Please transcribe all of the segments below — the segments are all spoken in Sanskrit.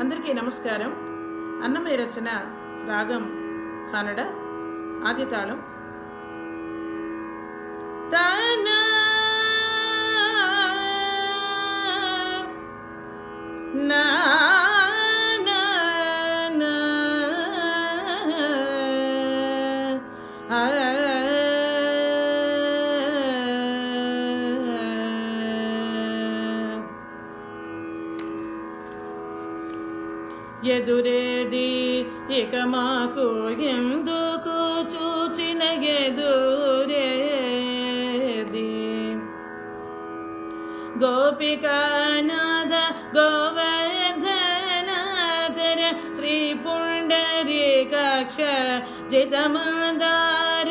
అందరికీ నమస్కారం. అన్నమయ్య రచన రాగం కన్నడ ఆది తాళం తన यदुरे दी एकमाको युकु चूचिन यदुरे दी गोपनाद गोवर्धनातर श्रीपुण्डरी कक्ष जितमदार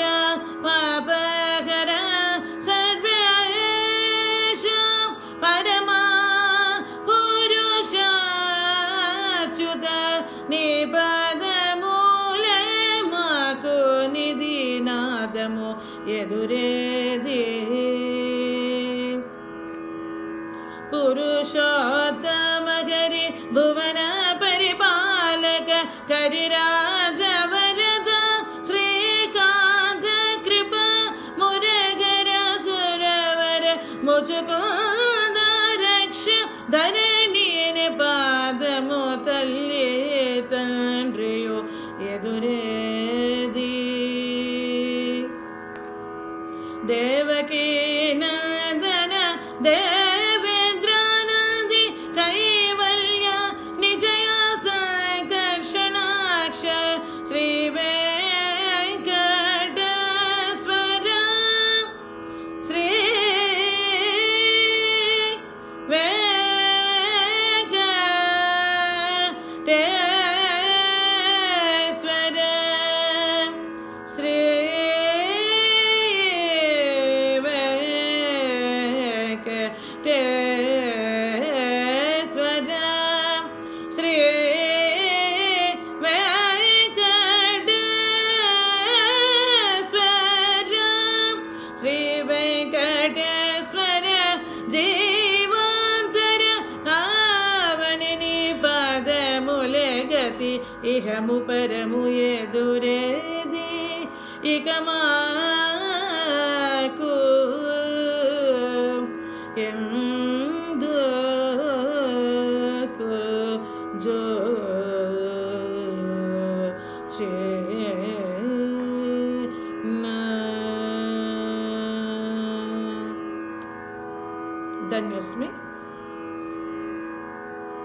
నిపదమూలే మాకు నిధి నాదము ఎదురేది పురుషోత్తమగరి భువన పరిపాలక కరిరాజ వరద శ్రీకాంత కృప మురగర సురవర ముచుకుంద ी देवकी नन्दन देव गति इहमु परमु ये दूरे दि। इकमा धन्योस्मि।